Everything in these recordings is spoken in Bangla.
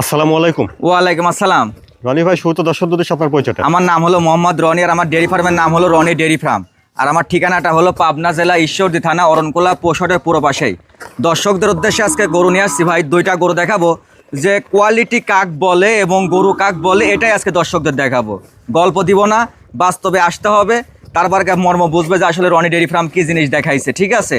আসসালামু আলাইকুম। ওয়ালাইকুম আসসালাম। রনি ভাই শুরু তো দর্শক দুদেশ আপনার পরিচয়টা। আমার নাম হলো মোহাম্মদ রনি আর আমার ডেয়ারি ফার্মের নাম হলো রনি ডেয়ারি ফার্ম। আর আমার ঠিকানাটা হলো পাবনা জেলা ঈশ্বরদী থানা অরণকোলা পোশটের পুরো পাশেই। দর্শকদের উদ্দেশ্যে আজকে গরু নিয়ে আসছি ভাই দুইটা গরু দেখাবো। যে কোয়ালিটি কাক বলে এবং গরু কাক বলে এটাই আজকে দর্শকদের দেখাবো। গল্প দিব না বাস্তবে আসতে হবে। তারপর মর্ম বুঝবে যে আসলে রনি ডেয়ারি ফার্ম কি জিনিস দেখাইছে ঠিক আছে?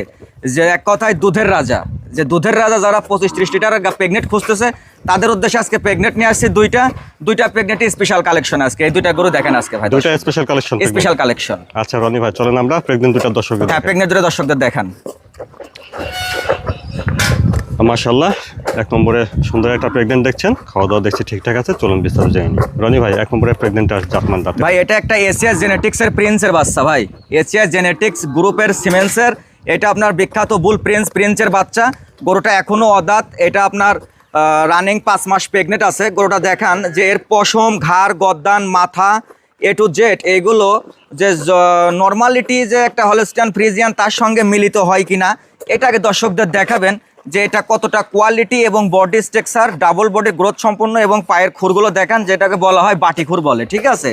যে এক কথায় দুধের রাজা। যে দুধের রাজা যারা পঁচিশ ত্রিশ লিটার প্রেগনেন্ট খুঁজতেছে তাদের উদ্দেশ্যে আজকে প্রেগনেন্ট নিয়ে আসছে দুইটা। দুইটা প্রেগনেন্টের স্পেশাল কালেকশন আজকে। এই দুইটা গরু দেখেন আজকে ভাই দুইটা স্পেশাল কালেকশন স্পেশাল কালেকশন আচ্ছা রনি ভাই চলেন আমরা প্রেগনেন্ট দুইটা দর্শক হ্যাঁ প্রেগনেন্ট দুটো দর্শকদের দেখান। মাশাল্লাহ এক নম্বরে সুন্দর একটা প্রেগনেন্ট দেখছেন। খাওয়া দাওয়া দেখছি ঠিকঠাক আছে চলুন বিস্তারিত যায়নি রনি ভাই এক নম্বরে প্রেগনেন্ট আর জাতমান দাঁতে। ভাই এটা একটা এশিয়া জেনেটিক্সের প্রিন্সের বাচ্চা ভাই। এশিয়া জেনেটিক্স গ্রুপের সিমেন্সের এটা আপনার বিখ্যাত বুল প্রিন্স, প্রিন্সের বাচ্চা। গরুটা এখনও অদাঁত। এটা আপনার রানিং পাঁচ মাস প্রেগনেন্ট আছে। গরুটা দেখান যে এর পশম, ঘাড় গদ্দান মাথা এ টু জেড এইগুলো যে নর্মালিটি যে একটা হলস্টিয়ান ফ্রিজিয়ান তার সঙ্গে মিলিত হয় কি কিনা, এটাকে দর্শকদের দেখাবেন যে এটা কতটা কোয়ালিটি এবং body structure double body growth সম্পন্ন এবং পায়ের খুরগুলো দেখান, যেটাকে বলা হয় বাটি খুর বলে। ঠিক আছে?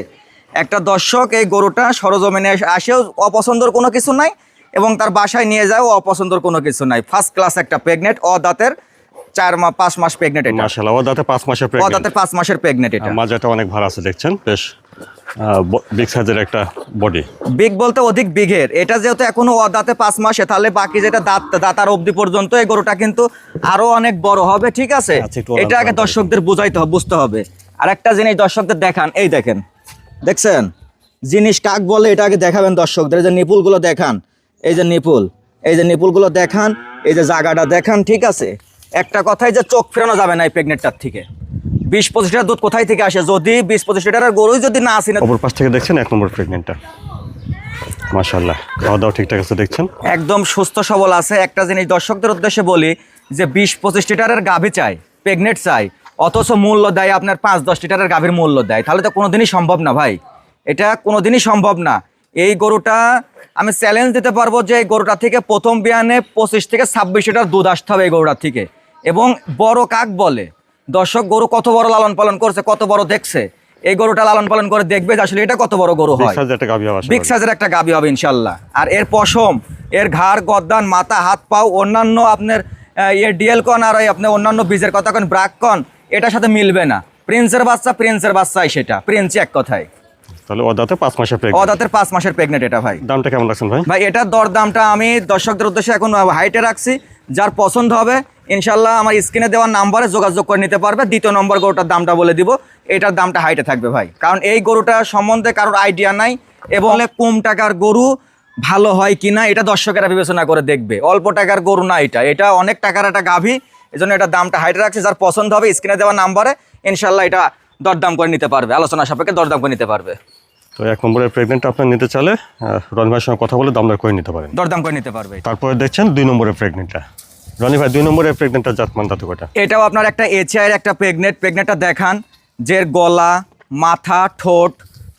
একটা দর্শক এই গরুটা সরজমিনে আসেও অপছন্দর কোনো কিছু নাই। এবং তার বাসায় নিয়ে যাও অপছন্দর কোনো কিছু নাই। ফার্স্ট ক্লাস একটা প্রেগনেন্ট অদাঁতের চার মাস পাঁচ মাস প্রেগনেন্ট এটা। মাশাল্লাহ ও দাঁতে পাঁচ মাসের প্রেগনেন্ট অদাঁতের পাঁচ মাসের প্রেগনেন্ট এটা। মাজাটা অনেক ভালো আছে দেখছেন? বেশ বিগ সাইজের একটা বডি বিগ বলতে অধিক বিঘের এটা যেহেতু এখনও পাঁচ মাসে তাহলে বাকি যেটা দাঁত দাঁতার অবধি পর্যন্ত এই গরুটা কিন্তু আরও অনেক বড় হবে ঠিক আছে? আচ্ছা, এটা আগে দর্শকদের বুঝাইতে হবে বুঝতে হবে। আর একটা জিনিস দর্শকদের দেখান এই দেখেন। দেখছেন? জিনিস কাক বলে এটা আগে দেখাবেন দর্শকদের যে নিপুলগুলো দেখান। এই যে নিপুল এই যে নিপুলগুলো দেখান এই যে জায়গাটা দেখান ঠিক আছে? একটা কথাই যে চোখ ফেরানো যাবে না এই প্রেগনেন্টটার থেকে। বিশ পঁচিশ লিটার দুধ কোথায় থেকে আসে? যদি বিশ পঁচিশ লিটারের গরুই যদি না আসে না অপর পাশ থেকে দেখছেন এক নম্বর প্রেগনেন্টটা। মাশাল্লাহ খাওয়া দাওয়া ঠিকঠাক আছে দেখছেন? একদম সুস্থ সবল আছে। একটা জিনিস দর্শকদের উদ্দেশ্যে বলি যে বিশ পঁচিশ লিটারের গাভী চাই প্রেগনেন্ট চাই অথচ মূল্য দেয় আপনার পাঁচ দশ লিটারের গাভীর মূল্য দেয়। তাহলে তো কোনোদিনই সম্ভব না ভাই। এটা কোনোদিনই সম্ভব না। এই গরুটা আমি চ্যালেঞ্জ দিতে পারব যে এই গরুটা থেকে প্রথম বিয়ানে পঁচিশ থেকে ছাব্বিশ লিটার দুধ আসতে হবে এই গরুটার থেকে। এবং বড় কাক বলে দর্শক গরু কত বড় লালন পালন করছে কত বড় দেখছে এই গরুটা লালন পালন করে দেখবে যে আসলে এটা কত বড় গরু হয়। একটা বিগ সাইজের একটা গাবি হবে ইনশাল্লাহ আর এর পশম এর ঘাড় গদ্দান মাথা হাত পাও অন্যান্য আপনার ইয়ে ডিএল কন আর ওই আপনার অন্যান্য বীজের কথা কন ব্রাক কন এটার সাথে মিলবে না। প্রিন্সের বাচ্চা প্রিন্সের বাচ্চাই সেটা। প্রিন্সই এক কথায়। তাহলে ও দাঁতে পাঁচ মাসের প্রেগনেন্ট অদাতের পাঁচ মাসের প্রেগনেন্ট এটা ভাই। দামটা কেমন রাখছেন ভাই? ভাই এটার দরদামটা আমি দর্শকদের উদ্দেশ্যে এখন হাইটে রাখছি। যার পছন্দ হবে ইনশাল্লাহ আমার স্ক্রিনে দেওয়ার নাম্বারে যোগাযোগ করে নিতে পারবে। দ্বিতীয় নম্বর গরুটার দামটা বলে দিব। এটার দামটা হাইটে থাকবে ভাই। কারণ এই গরুটা সম্বন্ধে কারোর আইডিয়া নাই এবং কম টাকার গরু ভালো হয় কিনা এটা দর্শকেরা বিবেচনা করে দেখবে। অল্প টাকার গরু না এটা। এটা অনেক টাকার একটা গাভী এই জন্য এটার দামটা হাইটে রাখছি। যার পছন্দ হবে স্ক্রিনে দেওয়ার নাম্বারে ইনশাল্লাহ এটা দরদাম করে নিতে পারবে। আলোচনা সাপেক্ষে দরদাম করে নিতে পারবে। তো এক নম্বরের প্রেগনেন্ট আপনার নিতে চালে রনি ভাইয়ের সঙ্গে কথা বলে দামদার করে নিতে পারেন। দরদাম করে নিতে পারবে। তারপরে দেখছেন দুই নম্বরের প্রেগনেন্টটা রনি ভাই দুই নম্বরের প্রেগনেন্টটা জাতমান দাঁতে কটা এটাও আপনার একটা এচআইয়ের একটা প্রেগনেন্ট প্রেগনেন্টটা দেখান যে গলা মাথা ঠোঁট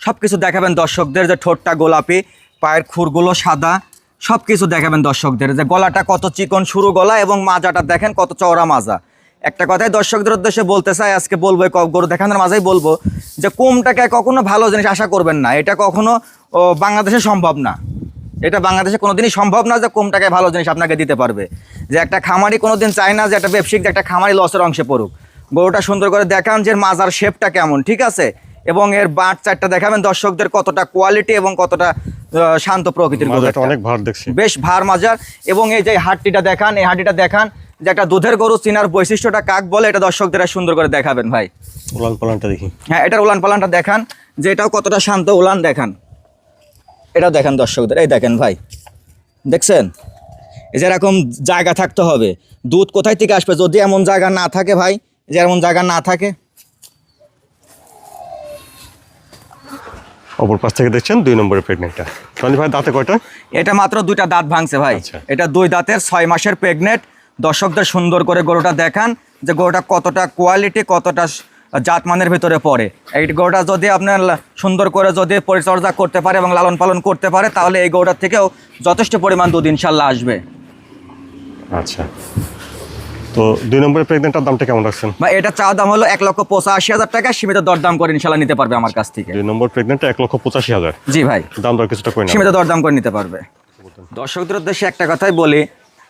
সব কিছু দেখাবেন দর্শকদের যে ঠোঁটটা গোলাপি পায়ের খুরগুলো সাদা সব কিছু দেখাবেন দর্শকদের যে গলাটা কত চিকন শুরু গলা এবং মাজাটা দেখেন কত চওড়া মাজা। একটা কথাই দর্শকদের উদ্দেশ্যে বলতে চাই আজকে বলব গরু দেখানোর মাঝেই বলব যে কম টাকায় কখনো ভালো জিনিস আশা করবেন না। এটা কখনো বাংলাদেশে সম্ভব না। এটা বাংলাদেশে কোনো দিনই সম্ভব না যে কম টাকায় ভালো জিনিস আপনাকে দিতে পারবে। যে একটা খামারি কোনো দিন চায় না যে একটা ব্যবসায়িক একটা খামারি লসের অংশে পড়ুক। গরুটা সুন্দর করে দেখান যে মাজার শেপটা কেমন, ঠিক আছে? এবং এর বাট চারটা দেখাবেন দর্শকদের কতটা কোয়ালিটি এবং কতটা শান্ত প্রকৃতির অনেক ভার দেখছি। বেশ ভার মাজার। এবং এই যে হাটটিটা দেখান এই হাটটিটা দেখান যে একটা দুধের গরু চিনার বৈশিষ্ট্যটা কাক বলে এটা দর্শকদের সুন্দর করে দেখাবেন ভাই। উলান পালানটা দেখি। হ্যাঁ এটার উলান পালানটা দেখান যে এটাও কতটা শান্ত উলান দেখান। এটাও দেখেন দর্শকদের এই দেখেন ভাই। দেখছেন? এই যে এরকম জায়গা থাকতে হবে। দুধ কোথায় থেকে আসবে? যদি এমন জায়গা না থাকে ভাই যে এমন জায়গা না থাকে অপর পাশ থেকে দেখছেন দুই নম্বরের প্রেগনেন্টটা রনি ভাই দাঁতে কয়টা? এটা মাত্র দুইটা দাঁত ভাঙছে ভাই। আচ্ছা। এটা দুই দাঁতের ছয় মাসের প্রেগনেন্ট দর্শকদের সুন্দর করে গরুটা দেখান যে গরুটা কতটা কোয়ালিটি কতটা জাতমানের ভিতরে পড়ে। এই গরুটা যদি আপনার সুন্দর করে যদি পরিচর্যা করতে পারে এবং লালন পালন করতে পারে তাহলে এই গরুটার থেকেও যথেষ্ট পরিমাণ দুধ ইনশাল্লাহ আসবে। আচ্ছা। তো দুই নম্বরের প্রেগনেন্টটার দামটা কেমন রাখছেন? বা এটা চাওয়া দাম হলো এক লক্ষ পঁচাশি হাজার টাকা সীমিত দরদাম করে ইনশাল্লাহ নিতে পারবে আমার কাছ থেকে। দুই নম্বর প্রেগনেন্টটা এক লক্ষ পঁচাশি হাজার। জি ভাই। দাম দর কিছুটা করে সীমিত দরদাম করে নিতে পারবে। দর্শকদের উদ্দেশ্যে একটা কথাই বলি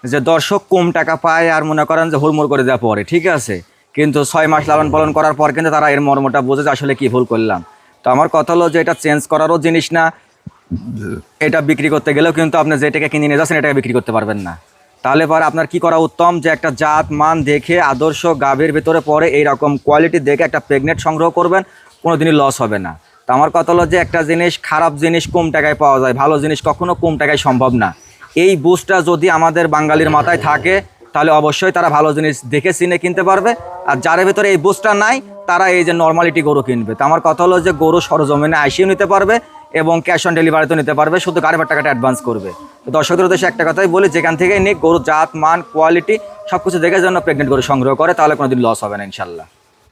যে দর্শক কম টাকা পায় আর মনে করেন যে হুড়মুড় করে দেওয়া পরে ঠিক আছে? কিন্তু ছয় মাস লালন পালন করার পর কিন্তু তারা এর মর্মটা বোঝে যে আসলে কি ভুল করলাম। তো আমার কথা হলো যে এটা চেঞ্জ করারও জিনিস না এটা বিক্রি করতে গেলেও কিন্তু আপনি যেটাকে কিনে নিয়ে যাচ্ছেন এটাকে বিক্রি করতে পারবেন না। তাহলে পর আপনার কি করা উত্তম? যে একটা জাত, মান দেখে আদর্শ গাভীর ভিতরে পরে এইরকম কোয়ালিটি দেখে একটা প্রেগনেন্ট সংগ্রহ করবেন, কোনোদিনই লস হবে না। তো আমার কথা হলো যে একটা জিনিস খারাপ জিনিস কম টাকায় পাওয়া যায়, ভালো জিনিস কখনো কম টাকায় সম্ভব না। এই বুস্টটা যদি আমাদের বাঙালির মাথায় থাকে, তাহলে অবশ্যই তারা ভালো জিনিস দেখে চিনে কিনতে পারবে। আর যার ভিতরে এই বুস্টটা নাই, তারা এই যে নর্মালিটি গরু কিনবে। তো আমার কথা হলো যে গরু সরজমিনে আইসিও নিতে পারবে এবং ক্যাশ অন ডেলিভারিতেও নিতে পারবে, শুধু গাড়ি টাকাটা অ্যাডভান্স করবে। তো দর্শকদের উদ্দেশ্যে একটা কথাই বলি, যেখান থেকে নিক গরুর জাত, মান কোয়ালিটি সব কিছু দেখে যেন প্রেগনেন্ট গরু সংগ্রহ করে, তাহলে কোনোদিন লস হবে না, ইনশাল্লাহ।